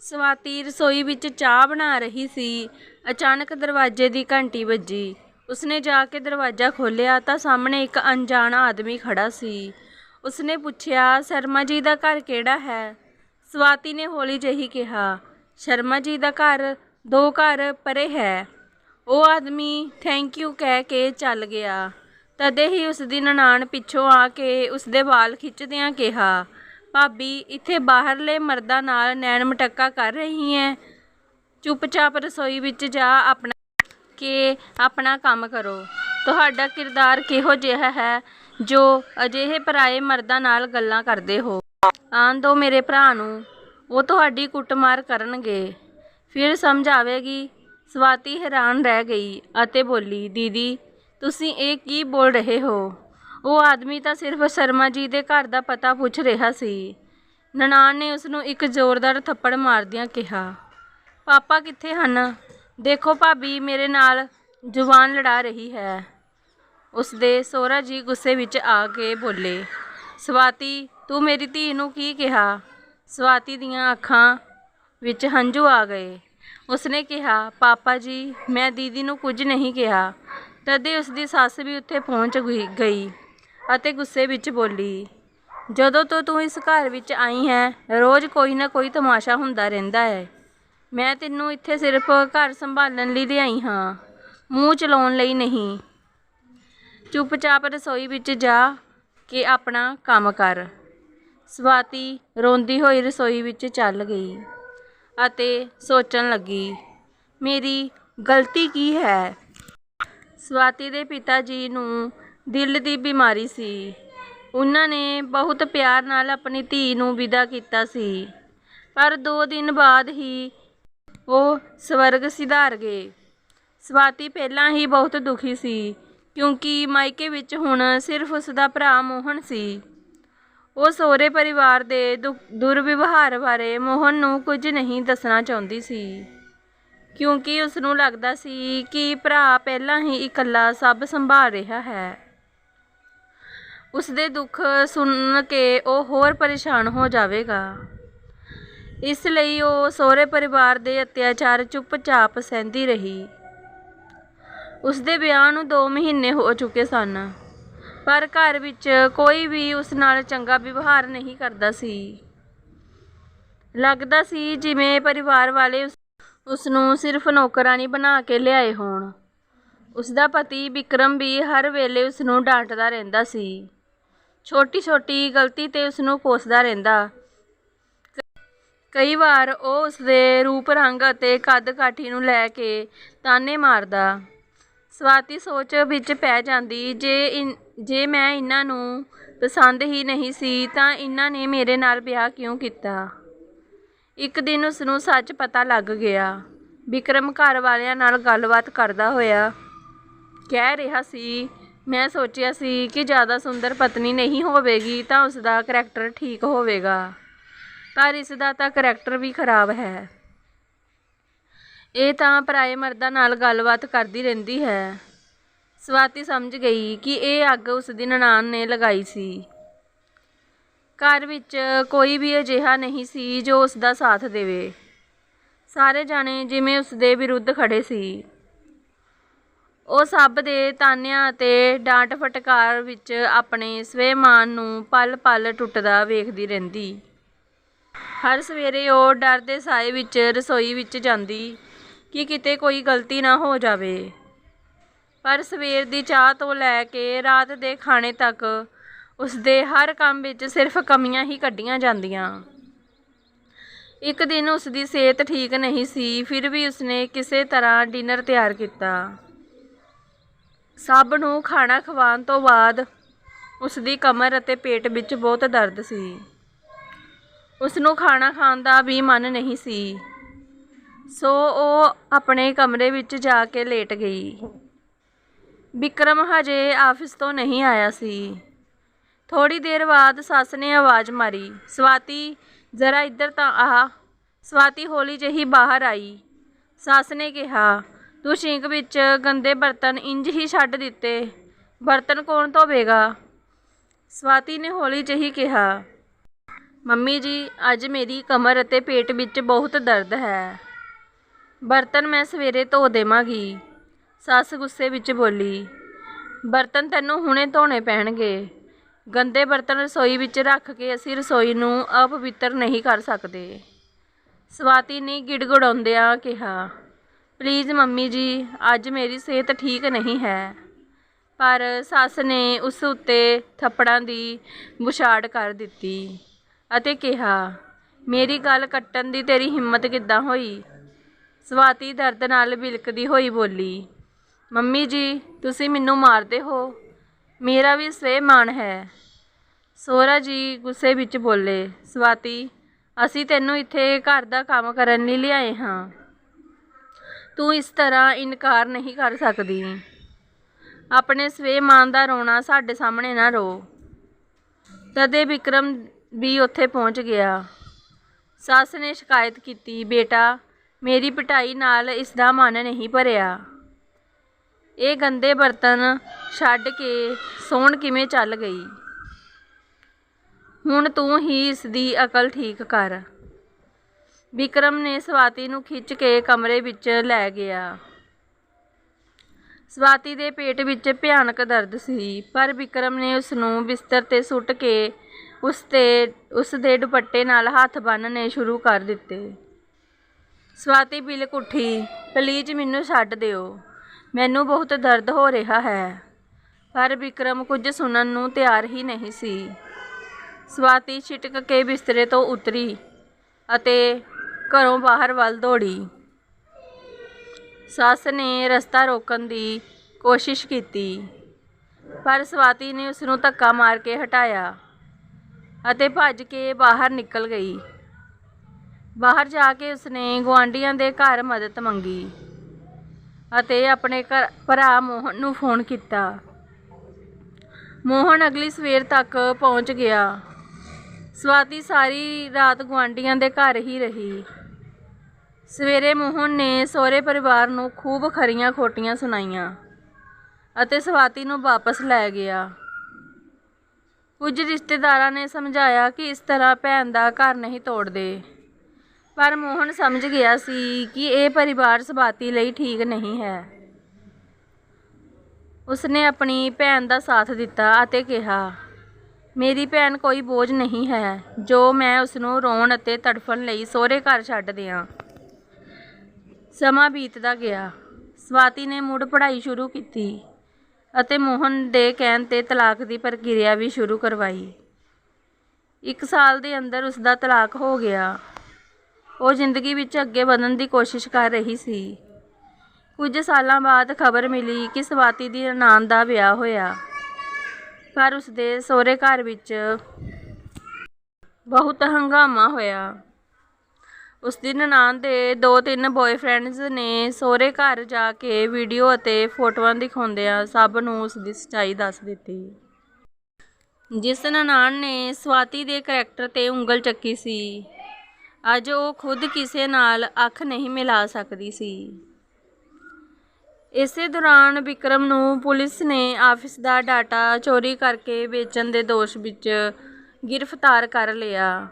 ਸਵਾਤੀ ਰਸੋਈ ਵਿੱਚ ਚਾਹ ਬਣਾ ਰਹੀ ਸੀ। ਅਚਾਨਕ ਦਰਵਾਜ਼ੇ ਦੀ ਘੰਟੀ ਵੱਜੀ। ਉਸਨੇ ਜਾ ਕੇ ਦਰਵਾਜ਼ਾ ਖੋਲ੍ਹਿਆ ਤਾਂ ਸਾਹਮਣੇ ਇੱਕ ਅਣਜਾਣ ਆਦਮੀ ਖੜਾ ਸੀ। ਉਸਨੇ ਪੁੱਛਿਆ, ਸ਼ਰਮਾ ਜੀ ਦਾ ਘਰ ਕਿਹੜਾ ਹੈ? ਸਵਾਤੀ ਨੇ ਹੌਲੀ ਜਿਹੀ ਕਿਹਾ, ਸ਼ਰਮਾ ਜੀ ਦਾ ਘਰ ਦੋ ਘਰ ਪਰੇ ਹੈ। ਉਹ ਆਦਮੀ ਥੈਂਕ ਯੂ ਕਹਿ ਕੇ ਚੱਲ ਗਿਆ। ਤਦੇ ਹੀ ਉਸ ਦੀ ਨਨਾਣ ਪਿੱਛੋਂ ਆ ਕੇ ਉਸ ਦੇ ਵਾਲ ਖਿੱਚਦਿਆਂ ਕਿਹਾ ਭਾਬੀ, ਇੱਥੇ ਬਾਹਰਲੇ ਮਰਦਾਂ ਨਾਲ ਨੈਣ ਮਟੱਕਾ ਕਰ ਰਹੀ ਹੈ। ਚੁੱਪਚਾਪ ਰਸੋਈ ਵਿੱਚ ਜਾ ਆਪਣਾ ਕਿ ਆਪਣਾ ਕੰਮ ਕਰੋ। ਤੁਹਾਡਾ ਕਿਰਦਾਰ ਕਿਹੋ ਜਿਹਾ ਹੈ ਜੋ ਅਜਿਹੇ ਪਰਾਏ ਮਰਦਾਂ ਨਾਲ ਗੱਲਾਂ ਕਰਦੇ ਹੋ? ਆਣ ਦੋ ਮੇਰੇ ਭਰਾ ਨੂੰ। ਉਹ ਤੁਹਾਡੀ ਕੁੱਟਮਾਰ ਕਰਨਗੇ। ਫਿਰ ਸਮਝ ਆਵੇਗੀ। ਸਵਾਤੀ ਹੈਰਾਨ ਰਹਿ ਗਈ ਅਤੇ ਬੋਲੀ, ਦੀਦੀ, ਤੁਸੀਂ ਇਹ ਕੀ ਬੋਲ ਰਹੇ ਹੋ? ਉਹ ਆਦਮੀ ਤਾਂ ਸਿਰਫ ਸ਼ਰਮਾ ਜੀ ਦੇ ਘਰ ਦਾ ਪਤਾ ਪੁੱਛ ਰਿਹਾ ਸੀ। ਨਨਾਣ ਨੇ ਉਸ ਨੂੰ ਇੱਕ ਜ਼ੋਰਦਾਰ ਥੱਪੜ ਮਾਰਦਿਆਂ ਕਿਹਾ, ਪਾਪਾ ਕਿੱਥੇ ਹਨ? ਦੇਖੋ ਭਾਬੀ, ਮੇਰੇ ਨਾਲ ਜ਼ੁਬਾਨ ਲੜਾ ਰਹੀ ਹੈ। ਉਸ ਦੇ ਸੋਹਰਾ ਜੀ ਗੁੱਸੇ ਵਿੱਚ ਆ ਕੇ ਬੋਲੇ, ਸਵਾਤੀ, ਤੂੰ ਮੇਰੀ ਧੀ ਨੂੰ ਕੀ ਕਿਹਾ? ਸਵਾਤੀ ਦੀਆਂ ਅੱਖਾਂ ਵਿੱਚ ਹੰਝੂ ਆ ਗਏ। ਉਸਨੇ ਕਿਹਾ, ਪਾਪਾ ਜੀ, ਮੈਂ ਦੀਦੀ ਨੂੰ ਕੁਝ ਨਹੀਂ ਕਿਹਾ। ਤਦੇ ਉਸ ਦੀ ਸੱਸ ਵੀ ਉੱਥੇ ਪਹੁੰਚ ਗਈ- ਗਈ। ਅਤੇ ਗੁੱਸੇ ਵਿੱਚ ਬੋਲੀ, ਜਦੋਂ ਤੋਂ ਤੂੰ ਇਸ ਘਰ ਵਿੱਚ ਆਈ ਹੈ, ਰੋਜ਼ ਕੋਈ ਨਾ ਕੋਈ ਤਮਾਸ਼ਾ ਹੁੰਦਾ ਰਹਿੰਦਾ ਹੈ। ਮੈਂ ਤੈਨੂੰ ਇੱਥੇ ਸਿਰਫ ਘਰ ਸੰਭਾਲਣ ਲਈ ਲਿਆਈ ਹਾਂ, ਮੂੰਹ ਚਲਾਉਣ ਲਈ ਨਹੀਂ। ਚੁੱਪਚਾਪ ਰਸੋਈ ਵਿੱਚ ਜਾ ਕੇ ਆਪਣਾ ਕੰਮ ਕਰ। ਸਵਾਤੀ ਰੋਂਦੀ ਹੋਈ ਰਸੋਈ ਵਿੱਚ ਚੱਲ ਗਈ ਅਤੇ ਸੋਚਣ ਲੱਗੀ, ਮੇਰੀ ਗਲਤੀ ਕੀ ਹੈ? ਸਵਾਤੀ ਦੇ ਪਿਤਾ ਜੀ ਨੂੰ ਦਿਲ ਦੀ ਬਿਮਾਰੀ ਸੀ। ਉਹਨਾਂ ਨੇ ਬਹੁਤ ਪਿਆਰ ਨਾਲ ਆਪਣੀ ਧੀ ਨੂੰ ਵਿਦਾ ਕੀਤਾ ਸੀ। ਪਰ 2 ਦਿਨ ਬਾਅਦ ਹੀ ਉਹ ਸਵਰਗ ਸਿਧਾਰ ਗਏ। ਸਵਾਤੀ ਪਹਿਲਾਂ ਹੀ ਬਹੁਤ ਦੁਖੀ ਸੀ, ਕਿਉਂਕਿ ਮਾਇਕੇ ਵਿੱਚ ਹੁਣ ਸਿਰਫ ਉਸ ਦਾ ਭਰਾ ਮੋਹਨ ਸੀ। ਉਹ ਸਹੁਰੇ ਪਰਿਵਾਰ ਦੇ ਦੁ- ਦੁਰਵਿਵਹਾਰ ਬਾਰੇ ਮੋਹਨ ਨੂੰ ਕੁਝ ਨਹੀਂ ਦੱਸਣਾ ਚਾਹੁੰਦੀ ਸੀ। ਕਿਉਂਕਿ ਉਸ ਨੂੰ ਲੱਗਦਾ ਸੀ ਕਿ ਭਰਾ ਪਹਿਲਾਂ ਹੀ ਇਕੱਲਾ ਸਭ ਸੰਭਾਲ ਰਿਹਾ ਹੈ। ਉਸ ਦੇ ਦੁੱਖ ਸੁਣ ਕੇ ਉਹ ਹੋਰ ਪਰੇਸ਼ਾਨ ਹੋ ਜਾਵੇਗਾ। ਇਸ ਲਈ ਉਹ ਸਹੁਰੇ ਪਰਿਵਾਰ ਦੇ ਅਤਿਆਚਾਰ ਚੁੱਪਚਾਪ ਸਹਿੰਦੀ ਰਹੀ। ਉਸ ਦੇ ਵਿਆਹ ਨੂੰ 2 ਮਹੀਨੇ ਹੋ ਚੁੱਕੇ ਸਨ, ਪਰ ਘਰ ਵਿੱਚ ਕੋਈ ਵੀ ਉਸ ਨਾਲ ਚੰਗਾ ਵਿਵਹਾਰ ਨਹੀਂ ਕਰਦਾ ਸੀ। ਲੱਗਦਾ ਸੀ ਜਿਵੇਂ ਪਰਿਵਾਰ ਵਾਲੇ ਉਸ- ਉਸ ਨੂੰ ਸਿਰਫ ਨੌਕਰਾਨੀ ਬਣਾ ਕੇ ਲਿਆਏ ਹੋਣ। ਉਸ ਦਾ ਪਤੀ ਵਿਕਰਮ ਵੀ ਹਰ ਵੇਲੇ ਉਸ ਨੂੰ ਡਾਂਟਦਾ ਰਹਿੰਦਾ ਸੀ। ਛੋਟੀ ਛੋਟੀ ਗਲਤੀ ਤੇ ਉਸ ਨੂੰ ਕੋਸਦਾ ਰਹਿੰਦਾ। ਕਈ ਵਾਰ ਉਹ ਉਸ ਦੇ ਰੂਪ, ਰੰਗ ਅਤੇ ਕੱਦ ਕਾਠੀ ਨੂੰ ਲੈ ਕੇ ਤਾਨੇ ਮਾਰਦਾ। ਸਵਾਤੀ ਸੋਚ ਵਿੱਚ ਪੈ ਜਾਂਦੀ, ਜੇ ਇਨ- ਜੇ ਮੈਂ ਇਹਨਾਂ ਨੂੰ ਪਸੰਦ ਹੀ ਨਹੀਂ ਸੀ, ਤਾਂ ਇਹਨਾਂ ਨੇ ਮੇਰੇ ਨਾਲ ਵਿਆਹ ਕਿਉਂ ਕੀਤਾ? ਇੱਕ ਦਿਨ ਉਸ ਨੂੰ ਸੱਚ ਪਤਾ ਲੱਗ ਗਿਆ। ਵਿਕਰਮ ਘਰ ਵਾਲਿਆਂ ਨਾਲ ਗੱਲਬਾਤ ਕਰਦਾ ਹੋਇਆ ਕਹਿ ਰਿਹਾ ਸੀ ਮੈਂ ਸੋਚਿਆ ਸੀ ਕਿ ਜ਼ਿਆਦਾ ਸੁੰਦਰ ਪਤਨੀ ਨਹੀਂ ਹੋਵੇਗੀ ਤਾਂ ਉਸ ਦਾ ਕਰੈਕਟਰ ਠੀਕ ਹੋਵੇਗਾ। ਪਰ ਇਸ ਦਾ ਤਾਂ ਕਰੈਕਟਰ ਵੀ ਖਰਾਬ ਹੈ। ਇਹ ਤਾਂ ਪਰਾਏ ਮਰਦਾਂ ਨਾਲ ਗੱਲਬਾਤ ਕਰਦੀ ਰਹਿੰਦੀ ਹੈ। ਸਵਾਤੀ ਸਮਝ ਗਈ ਕਿ ਇਹ ਅੱਗ ਉਸ ਦੀ ਨਨਾਣ ਨੇ ਲਗਾਈ ਸੀ। ਘਰ ਵਿੱਚ ਕੋਈ ਵੀ ਅਜਿਹਾ ਨਹੀਂ ਸੀ ਜੋ ਉਸ ਦਾ ਸਾਥ ਦੇਵੇ। ਸਾਰੇ ਜਾਣੇ ਜਿਵੇਂ ਉਸ ਦੇ ਵਿਰੁੱਧ ਖੜੇ ਸੀ। ਉਹ ਸਭ ਦੇ ਤਾਨਿਆਂ ਅਤੇ ਡਾਂਟ ਫਟਕਾਰ ਵਿੱਚ ਆਪਣੇ ਸਵੈਮਾਨ ਨੂੰ ਪਲ-ਪਲ ਟੁੱਟਦਾ ਵੇਖਦੀ ਰਹਿੰਦੀ। ਹਰ ਸਵੇਰੇ ਉਹ ਡਰ ਦੇ ਸਾਏ ਵਿੱਚ ਰਸੋਈ ਵਿੱਚ ਜਾਂਦੀ ਕਿ ਕਿਤੇ ਕੋਈ ਗਲਤੀ ਨਾ ਹੋ ਜਾਵੇ। ਪਰ ਸਵੇਰ ਦੀ ਚਾਹ ਤੋਂ ਲੈ ਕੇ ਰਾਤ ਦੇ ਖਾਣੇ ਤੱਕ ਉਸਦੇ ਹਰ ਕੰਮ ਵਿੱਚ ਸਿਰਫ ਕਮੀਆਂ ਹੀ ਕੱਢੀਆਂ ਜਾਂਦੀਆਂ। ਇੱਕ ਦਿਨ ਉਸਦੀ ਸਿਹਤ ਠੀਕ ਨਹੀਂ ਸੀ, ਫਿਰ ਵੀ ਉਸਨੇ ਕਿਸੇ ਤਰ੍ਹਾਂ ਡਿਨਰ ਤਿਆਰ ਕੀਤਾ। ਸਭ ਨੂੰ ਖਾਣਾ ਖਵਾਉਣ ਤੋਂ ਬਾਅਦ ਉਸ ਦੀ ਕਮਰ ਅਤੇ ਪੇਟ ਵਿੱਚ ਬਹੁਤ ਦਰਦ ਸੀ। ਉਸ ਨੂੰ ਖਾਣਾ ਖਾਣ ਦਾ ਵੀ ਮਨ ਨਹੀਂ ਸੀ। ਸੋ ਉਹ ਆਪਣੇ ਕਮਰੇ ਵਿੱਚ ਜਾ ਕੇ ਲੇਟ ਗਈ। ਵਿਕਰਮ ਹਜੇ ਆਫਿਸ ਤੋਂ ਨਹੀਂ ਆਇਆ ਸੀ। ਥੋੜੀ ਦੇਰ ਬਾਅਦ ਸੱਸ ਨੇ ਆਵਾਜ਼ ਮਾਰੀ, ਸਵਾਤੀ, ਜ਼ਰਾ ਇੱਧਰ ਤਾਂ ਆ। ਸਵਾਤੀ ਹੌਲੀ ਜਿਹੀ ਬਾਹਰ ਆਈ। ਸੱਸ ਨੇ ਕਿਹਾ ਤੂੰ ਸਿੰਕ ਵਿੱਚ ਗੰਦੇ ਬਰਤਨ ਇੰਜ ਹੀ ਛੱਡ ਦਿੱਤੇ। ਬਰਤਨ ਕੌਣ ਧੋਵੇਗਾ? ਸਵਾਤੀ ਨੇ ਹੌਲੀ ਜਿਹੀ ਕਿਹਾ। ਮੰਮੀ ਜੀ, ਅੱਜ ਮੇਰੀ ਕਮਰ ਅਤੇ ਪੇਟ ਵਿੱਚ ਬਹੁਤ ਦਰਦ ਹੈ। ਬਰਤਨ ਮੈਂ ਸਵੇਰੇ ਧੋ ਦੇਵਾਂਗੀ। ਸੱਸ ਗੁੱਸੇ ਵਿੱਚ ਬੋਲੀ, ਬਰਤਨ ਤੈਨੂੰ ਹੁਣੇ ਧੋਣੇ ਪੈਣਗੇ। ਗੰਦੇ ਬਰਤਨ ਰਸੋਈ ਵਿੱਚ ਰੱਖ ਕੇ ਅਸੀਂ ਰਸੋਈ ਨੂੰ ਅਪਵਿੱਤਰ ਨਹੀਂ ਕਰ ਸਕਦੇ। ਸਵਾਤੀ ਨੇ ਗਿੜਗੜਾਉਂਦਿਆਂ ਕਿਹਾ ਪਲੀਜ਼ ਮੰਮੀ ਜੀ, ਅੱਜ ਮੇਰੀ ਸਿਹਤ ਠੀਕ ਨਹੀਂ ਹੈ। ਪਰ ਸੱਸ ਨੇ ਉਸ ਉੱਤੇ ਥੱਪੜਾਂ ਦੀ ਬੁਛਾੜ ਕਰ ਦਿੱਤੀ ਅਤੇ ਕਿਹਾ, ਮੇਰੀ ਗੱਲ ਕੱਟਣ ਦੀ ਤੇਰੀ ਹਿੰਮਤ ਕਿੱਦਾਂ ਹੋਈ? ਸਵਾਤੀ ਦਰਦ ਨਾਲ ਬਿਲਕਦੀ ਹੋਈ ਬੋਲੀ, ਮੰਮੀ ਜੀ, ਤੁਸੀਂ ਮੈਨੂੰ ਮਾਰਦੇ ਹੋ। ਮੇਰਾ ਵੀ ਸਵੈਮਾਨ ਹੈ। ਸੋਹਰਾ ਜੀ ਗੁੱਸੇ ਵਿੱਚ ਬੋਲੇ, ਸਵਾਤੀ, ਅਸੀਂ ਤੈਨੂੰ ਇੱਥੇ ਘਰ ਦਾ ਕੰਮ ਕਰਨ ਲਈ ਲਿਆਏ ਹਾਂ। ਤੂੰ ਇਸ ਤਰ੍ਹਾਂ ਇਨਕਾਰ ਨਹੀਂ ਕਰ ਸਕਦੀ। ਆਪਣੇ ਸਵੈਮਾਨ ਦਾ ਰੋਣਾ ਸਾਡੇ ਸਾਹਮਣੇ ਨਾ ਰੋ। ਤਦੇ ਵਿਕਰਮ ਵੀ ਉੱਥੇ ਪਹੁੰਚ ਗਿਆ। ਸੱਸ ਨੇ ਸ਼ਿਕਾਇਤ ਕੀਤੀ, ਬੇਟਾ, ਮੇਰੀ ਪਿਟਾਈ ਨਾਲ ਇਸ ਦਾ ਮਨ ਨਹੀਂ ਭਰਿਆ। ਇਹ ਗੰਦੇ ਬਰਤਨ ਛੱਡ ਕੇ ਸੌਣ ਕਿਵੇਂ ਚੱਲ ਗਈ? ਹੁਣ ਤੂੰ ਹੀ ਇਸ ਦੀ ਅਕਲ ਠੀਕ ਕਰ। ਵਿਕਰਮ ਨੇ ਸਵਾਤੀ ਨੂੰ ਖਿੱਚ ਕੇ ਕਮਰੇ ਵਿੱਚ ਲੈ ਗਿਆ। ਸਵਾਤੀ ਦੇ ਪੇਟ ਵਿੱਚ ਭਿਆਨਕ ਦਰਦ ਸੀ, ਪਰ ਵਿਕਰਮ ਨੇ ਉਸ ਨੂੰ ਬਿਸਤਰ ਤੇ ਸੁੱਟ ਕੇ ਉਸ ਤੇ, ਉਸ ਦੇ ਦੁਪੱਟੇ ਨਾਲ ਹੱਥ ਬੰਨ੍ਹਣੇ ਸ਼ੁਰੂ ਕਰ ਦਿੱਤੇ। ਸਵਾਤੀ ਬਿਲਕ ਉੱਠੀ, ਪਲੀਜ਼ ਮੈਨੂੰ ਛੱਡ ਦਿਓ, ਮੈਨੂੰ ਬਹੁਤ ਦਰਦ ਹੋ ਰਿਹਾ ਹੈ। ਪਰ ਵਿਕਰਮ ਕੁਝ ਸੁਣਨ ਨੂੰ ਤਿਆਰ ਹੀ ਨਹੀਂ ਸੀ। ਸਵਾਤੀ ਛਿਟਕ ਕੇ ਬਿਸਤਰੇ ਤੋਂ ਉਤਰੀ ਅਤੇ ਘਰੋਂ ਬਾਹਰ ਵੱਲ ਦੌੜੀ। ਸੱਸ ਨੇ ਰਸਤਾ ਰੋਕਣ ਦੀ ਕੋਸ਼ਿਸ਼ ਕੀਤੀ, ਪਰ ਸਵਾਤੀ ਨੇ ਉਸ ਨੂੰ ਧੱਕਾ ਮਾਰ ਕੇ ਹਟਾਇਆ ਅਤੇ ਭੱਜ ਕੇ ਬਾਹਰ ਨਿਕਲ ਗਈ। ਬਾਹਰ ਜਾ ਕੇ ਉਸਨੇ ਗੁਆਂਢੀਆਂ ਦੇ ਘਰ ਮਦਦ ਮੰਗੀ ਅਤੇ ਆਪਣੇ ਘਰ ਭਰਾ ਮੋਹਨ ਨੂੰ ਫੋਨ ਕੀਤਾ। ਮੋਹਨ ਅਗਲੀ ਸਵੇਰ ਤੱਕ ਪਹੁੰਚ ਗਿਆ। ਸਵਾਤੀ ਸਾਰੀ ਰਾਤ ਗੁਆਂਢੀਆਂ ਦੇ ਘਰ ਹੀ ਰਹੀ। ਸਵੇਰੇ ਮੋਹਨ ਨੇ ਸਹੁਰੇ ਪਰਿਵਾਰ ਨੂੰ ਖੂਬ ਖਰੀਆਂ ਖੋਟੀਆਂ ਸੁਣਾਈਆਂ ਅਤੇ ਸਵਾਤੀ ਨੂੰ ਵਾਪਸ ਲੈ ਗਿਆ। ਕੁਝ ਰਿਸ਼ਤੇਦਾਰਾਂ ਨੇ ਸਮਝਾਇਆ ਕਿ ਇਸ ਤਰ੍ਹਾਂ ਭੈਣ ਦਾ ਘਰ ਨਹੀਂ ਤੋੜਦੇ। ਪਰ ਮੋਹਨ ਸਮਝ ਗਿਆ ਸੀ ਕਿ ਇਹ ਪਰਿਵਾਰ ਸਵਾਤੀ ਲਈ ਠੀਕ ਨਹੀਂ ਹੈ। ਉਸਨੇ ਆਪਣੀ ਭੈਣ ਦਾ ਸਾਥ ਦਿੱਤਾ ਅਤੇ ਕਿਹਾ, ਮੇਰੀ ਭੈਣ ਕੋਈ ਬੋਝ ਨਹੀਂ ਹੈ। ਜੋ ਮੈਂ ਉਸ ਨੂੰ ਰੋਣ ਅਤੇ ਤੜਫਣ ਲਈ ਸਹੁਰੇ ਘਰ ਛੱਡ ਦਿਆਂ। ਸਮਾਂ ਬੀਤਦਾ ਗਿਆ। ਸਵਾਤੀ ਨੇ ਮੁੜ ਪੜ੍ਹਾਈ ਸ਼ੁਰੂ ਕੀਤੀ ਅਤੇ ਮੋਹਨ ਦੇ ਕਹਿਣ ਤੇ ਤਲਾਕ ਦੀ ਪ੍ਰਕਿਰਿਆ ਵੀ ਸ਼ੁਰੂ ਕਰਵਾਈ। ਇੱਕ ਸਾਲ ਦੇ ਅੰਦਰ ਉਸ ਦਾ ਤਲਾਕ ਹੋ ਗਿਆ। ਉਹ ਜ਼ਿੰਦਗੀ ਵਿੱਚ ਅੱਗੇ ਵਧਣ ਦੀ ਕੋਸ਼ਿਸ਼ ਕਰ ਰਹੀ ਸੀ। ਕੁਝ ਸਾਲਾਂ ਬਾਅਦ ਖਬਰ ਮਿਲੀ ਕਿ ਸਵਾਤੀ ਦੀ ਨਾਨ ਦਾ ਵਿਆਹ ਹੋਇਆ। ਪਰ ਉਸ ਦੇ ਸਹੁਰੇ ਘਰ ਵਿੱਚ ਬਹੁਤ ਹੰਗਾਮਾ ਹੋਇਆ। ਉਸ ਦੀ ਨਨਾਣ ਦੇ ਦੋ ਤਿੰਨ ਬॉयਫ੍ਰੈਂਡਸ ਨੇ ਸਹੁਰੇ ਘਰ ਜਾ ਕੇ ਵੀਡੀਓ ਅਤੇ ਫੋਟੋਆਂ ਦਿਖਾਉਂਦਿਆਂ ਸਭ ਨੂੰ ਉਸ ਦੀ ਸੱਚਾਈ ਦੱਸ ਦਿੱਤੀ। ਜਿਸ ਨਨਾਣ ਨੇ ਸਵਾਤੀ ਦੇ ਕਰੈਕਟਰ ਤੇ ਉਂਗਲ ਚੱਕੀ ਸੀ, ਅੱਜ ਉਹ ਖੁਦ ਕਿਸੇ ਨਾਲ ਅੱਖ ਨਹੀਂ ਮਿਲਾ ਸਕਦੀ ਸੀ। ਇਸੇ ਦੌਰਾਨ ਵਿਕਰਮ ਨੂੰ ਪੁਲਿਸ ਨੇ ਆਫਿਸ ਦਾ ਡਾਟਾ ਚੋਰੀ ਕਰਕੇ ਵੇਚਣ ਦੇ ਦੋਸ਼ ਵਿੱਚ ਗ੍ਰਿਫਤਾਰ ਕਰ ਲਿਆ।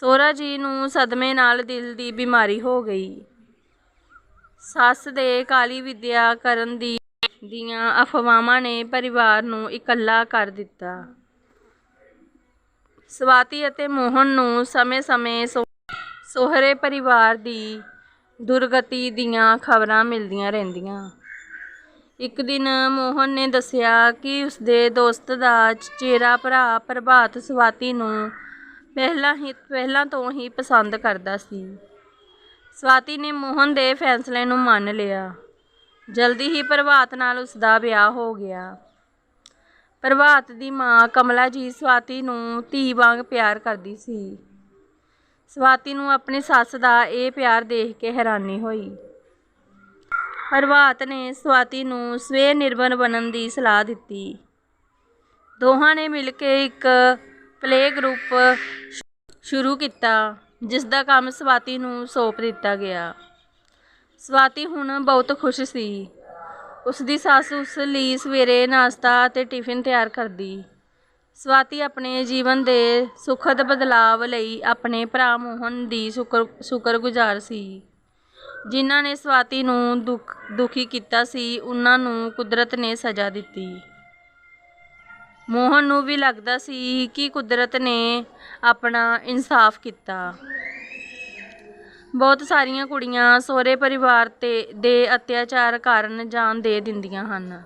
ਸੋਹਰਾ ਜੀ ਨੂੰ ਸਦਮੇ ਨਾਲ ਦਿਲ ਦੀ ਬਿਮਾਰੀ ਹੋ ਗਈ। ਸੱਸ ਦੇ ਕਾਲੀ ਵਿਦਿਆ ਕਰਨ ਦੀ ਦੀਆਂ ਅਫਵਾਹਾਂ ਨੇ ਪਰਿਵਾਰ ਨੂੰ ਇਕੱਲਾ ਕਰ ਦਿੱਤਾ। ਸਵਾਤੀ ਅਤੇ ਮੋਹਨ ਨੂੰ ਸਮੇਂ-ਸਮੇਂ ਸੋ- ਸਹੁਰੇ ਪਰਿਵਾਰ ਦੀ ਦੁਰਗਤੀ ਦੀਆਂ ਖਬਰਾਂ ਮਿਲਦੀਆਂ ਰਹਿੰਦੀਆਂ। ਇੱਕ ਦਿਨ ਮੋਹਨ ਨੇ ਦੱਸਿਆ ਕਿ ਉਸਦੇ ਦੋਸਤ ਦਾ ਚਚੇਰਾ ਭਰਾ ਪ੍ਰਭਾਤ ਸਵਾਤੀ ਨੂੰ ਪਹਿਲਾਂ ਹੀ ਪਹਿਲਾਂ ਤੋਂ ਹੀ ਪਸੰਦ ਕਰਦਾ ਸੀ। ਸਵਾਤੀ ਨੇ ਮੋਹਨ ਦੇ ਫੈਸਲੇ ਨੂੰ ਮੰਨ ਲਿਆ। ਜਲਦੀ ਹੀ ਪ੍ਰਭਾਤ ਨਾਲ ਉਸ ਦਾ ਵਿਆਹ ਹੋ ਗਿਆ। ਪ੍ਰਭਾਤ ਦੀ ਮਾਂ ਕਮਲਾ ਜੀ ਸਵਾਤੀ ਨੂੰ ਧੀ ਵਾਂਗ ਪਿਆਰ ਕਰਦੀ ਸੀ। ਸਵਾਤੀ ਨੂੰ ਆਪਣੀ ਸੱਸ ਦਾ ਇਹ ਪਿਆਰ ਦੇਖ ਕੇ ਹੈਰਾਨੀ ਹੋਈ। ਪ੍ਰਭਾਤ ਨੇ ਸਵਾਤੀ ਨੂੰ ਸਵੇ ਨਿਰਭਰ ਬਣਨ ਦੀ ਸਲਾਹ ਦਿੱਤੀ। ਦੋਹਾਂ ਨੇ ਮਿਲ ਕੇ ਇੱਕ ਪਲੇ ਗਰੁੱਪ ਸ਼ੁਰੂ ਕੀਤਾ, ਜਿਸ ਦਾ ਕੰਮ ਸਵਾਤੀ ਨੂੰ ਸੌਂਪ ਦਿੱਤਾ ਗਿਆ। ਸਵਾਤੀ ਹੁਣ ਬਹੁਤ ਖੁਸ਼ ਸੀ। ਉਸ ਦੀ ਸੱਸ ਉਸ ਲਈ ਸਵੇਰੇ ਨਾਸ਼ਤਾ ਅਤੇ ਟਿਫਿਨ ਤਿਆਰ ਕਰਦੀ। ਸਵਾਤੀ ਆਪਣੇ ਜੀਵਨ ਦੇ ਸੁਖਦ ਬਦਲਾਵ ਲਈ ਆਪਣੇ ਭਰਾ ਮੋਹਨ ਦੀ ਸ਼ੁਕਰ, ਸ਼ੁਕਰਗੁਜ਼ਾਰ ਸੀ। ਜਿਨ੍ਹਾਂ ਨੇ ਸਵਾਤੀ ਨੂੰ ਦੁੱਖ, ਦੁਖੀ ਕੀਤਾ ਸੀ, ਉਹਨਾਂ ਨੂੰ ਕੁਦਰਤ ਨੇ ਸਜ਼ਾ ਦਿੱਤੀ। ਮੋਹਨ ਨੂੰ ਵੀ ਲੱਗਦਾ ਸੀ ਕਿ ਕੁਦਰਤ ਨੇ ਆਪਣਾ ਇਨਸਾਫ ਕੀਤਾ। ਬਹੁਤ ਸਾਰੀਆਂ ਕੁੜੀਆਂ ਸਹੁਰੇ ਪਰਿਵਾਰ ਤੇ, ਦੇ ਅਤਿਆਚਾਰ ਕਾਰਨ ਜਾਨ ਦੇ ਦਿੰਦੀਆਂ ਹਨ।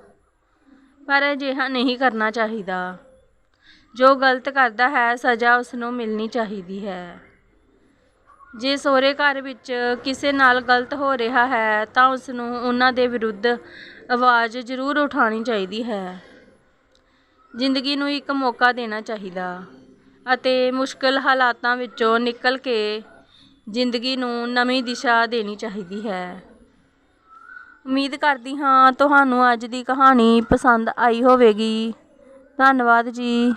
ਪਰ ਅਜਿਹਾ ਨਹੀਂ ਕਰਨਾ ਚਾਹੀਦਾ। ਜੋ ਗਲਤ ਕਰਦਾ ਹੈ, ਸਜ਼ਾ ਉਸ ਨੂੰ ਮਿਲਣੀ ਚਾਹੀਦੀ ਹੈ। ਜੇ ਸਹੁਰੇ ਘਰ ਵਿੱਚ ਕਿਸੇ ਨਾਲ ਗਲਤ ਹੋ ਰਿਹਾ ਹੈ, ਤਾਂ ਉਸ ਨੂੰ ਉਹਨਾਂ ਦੇ ਵਿਰੁੱਧ ਆਵਾਜ਼ ਜ਼ਰੂਰ ਉਠਾਉਣੀ ਚਾਹੀਦੀ ਹੈ। ਜ਼ਿੰਦਗੀ ਨੂੰ ਇੱਕ ਮੌਕਾ ਦੇਣਾ ਚਾਹੀਦਾ ਅਤੇ ਮੁਸ਼ਕਲ ਹਾਲਾਤਾਂ ਵਿੱਚੋਂ ਨਿਕਲ ਕੇ ਜ਼ਿੰਦਗੀ ਨੂੰ ਨਵੀਂ ਦਿਸ਼ਾ ਦੇਣੀ ਚਾਹੀਦੀ ਹੈ। ਉਮੀਦ ਕਰਦੀ ਹਾਂ, ਤੁਹਾਨੂੰ ਅੱਜ ਦੀ ਕਹਾਣੀ ਪਸੰਦ ਆਈ ਹੋਵੇਗੀ। ਧੰਨਵਾਦ ਜੀ।